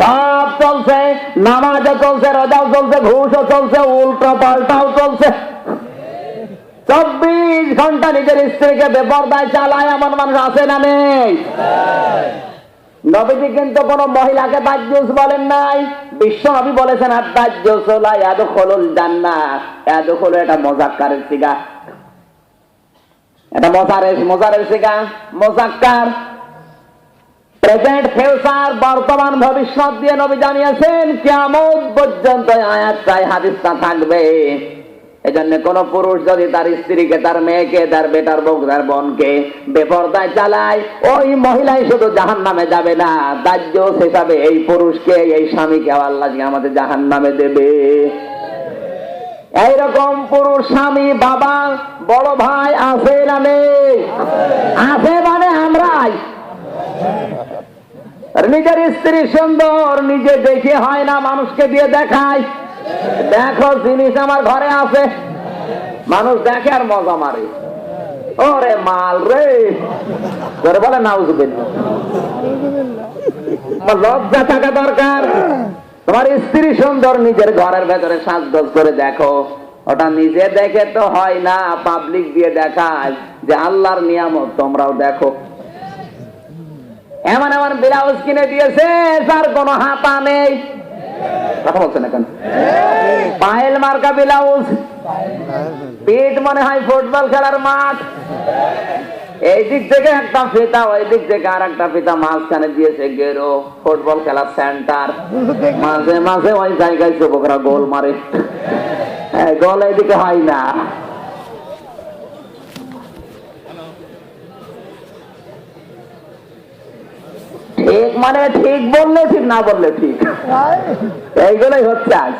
সব চলছে, নামাজও চলছে, রোজাও চলছে, ঘুষও চলছে, উল্টো পাল্টাও চলছে। চব্বিশ ঘণ্টা নিজের স্ত্রীকে বেপরদায় চালায়, এমন মানুষ আছে না নেই? নবীজি কিন্তু কোন মহিলাকে দাজ্জুস বলেন নাই। বিশ্ব নবী বলেছেন আর দাজ্জুসলা এদ খোলুল জান্না এদ খোলো এটা মজাক্কারের সিগা এটা মজারের মজারের সিগা মজাক্কার। প্রেজেন্ট ফিউচার বর্তমান ভবিষ্যৎ দিয়ে নবী জানিয়েছেন কেমন পর্যন্ত আয়াতটাই হাদিসটা থাকবে। এজন্য কোন পুরুষ যদি তার স্ত্রীকে, তার মেয়েকে, তার বেটার বউ, তার বোনকে বেপরদায় চালায়, ওই মহিলাই শুধু জাহান নামে যাবে না দাহ্য হিসাবে এই পুরুষকে, এই স্বামীকে আল্লাহ আমাদের জাহান নামে দেবে। এইরকম পুরুষ স্বামী, বাবা, বড় ভাই আছে না নেই? আছে মানে আমরাই। নিজের স্ত্রী সুন্দর, নিজে দেখে হয় না, মানুষকে দিয়ে দেখায়। দেখো, জিনিস আমার ঘরে আছে। মানুষ দেখে আর মজা মারে। ওরে মাল রে। ধরে বলে, নাউজুবিল্লাহ। লজ্জা থাকা দরকার। তোমার স্ত্রী সুন্দর, নিজের ঘরের ভেতরে সাজগোজ করে দেখো। ওটা নিজে দেখে তো হয় না পাবলিক দিয়ে দেখায় যে আল্লাহর নিয়ামত তোমরাও দেখো। এমন এমন ব্লাউজ কিনে দিয়েছে তার কোনো হাতা নেই। কথা বলছে না কেন? পায়েল মার্কা ব্লাউজ। পিঠ মনে হয় ফুটবল খেলার মাঠ। এই দিক থেকে একটা ফিতা ওই দিক থেকে আর একটা ফিতা মাঝখানে দিয়েছে গেরো ফুটবল খেলার সেন্টার মাঝে মাঝে ওই জায়গায় যুবকরা গোল মারে। হ্যাঁ, গোল এইদিকে হয় না। ঠিক মানে ঠিক বললে ঠিক, না বললে ঠিক। এইগুলোই হচ্ছে আজ।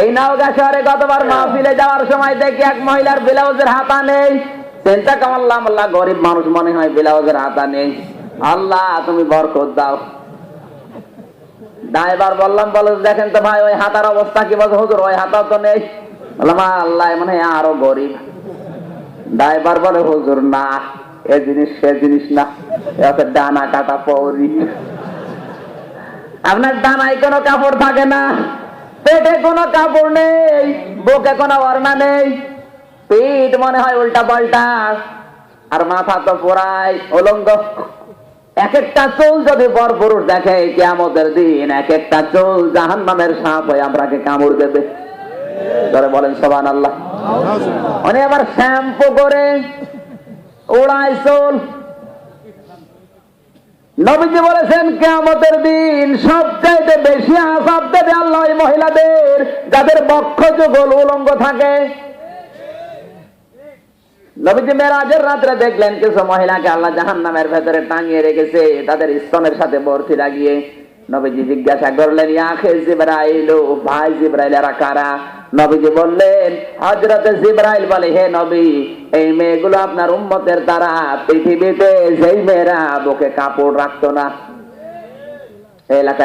এই নাওগা শহরে গতবার মাহফিলে যাওয়ার সময় দেখি এক মহিলার ব্লাউজের হাতা নেই। চিন্তা কামাল্লাম আল্লাহ গরিব মানুষ মনে হয় ব্লাউজের হাতা নেই। আল্লাহ, তুমি বরকত দাও। ড্রাইভার বললাম, বলো দেখেন তো ভাই, ওই হাতার অবস্থা কি বলছে? হুজুর, ওই হাতা তো নেই। বললাম, আল্লাহ মনে আরও গরিব। ড্রাইভার বলে, হুজুর, না। এ জিনিস, সে জিনিস না। এ হচ্ছে ডানা কাটা আপনার ডানায় কোনো কাপড় থাকে না। পেটে কোনো কাপড় নেই, বুকে কোনো নেই। পিঠ মনে হয় উল্টা পাল্টা। আর মাথা তো পুরাই উলঙ্গ। এক একটা চুল যদি বর পুরুষ দেখে কেমতের দিন এক একটা চুল জাহান নামের সাপ হয়ে আপনাকে কামড় দেবে। বলেন সবান আল্লাহ উনি আবার শ্যাম্পু করে উড়াই চুল। নবীজি বলেছেন দিন সবচাইতে বেশি আসাব দেবে আল্লাহ মহিলাদের, যাদের বক্ষ যুগল উলঙ্গ থাকে। নবীজি মেরাজের রাত্রে দেখলেন, কিছু মহিলাকে আল্লাহ জাহান নামের ভেতরে টাঙিয়ে রেখেছে, তাদের স্তনের সাথে বর্তি লাগিয়ে। নবীজি জিজ্ঞাসা করলেন ইয়াখে জিব্রাইল, ভাই জিব্রাইল এরা কারা? নবীজি বললেন হজরতে জিব্রাইল বলে, হে নবী, এই মেয়েগুলো আপনার উম্মতের দ্বারা পৃথিবীতে যেই মেয়েরা বুকে কাপড় রাখতো না এলাকায়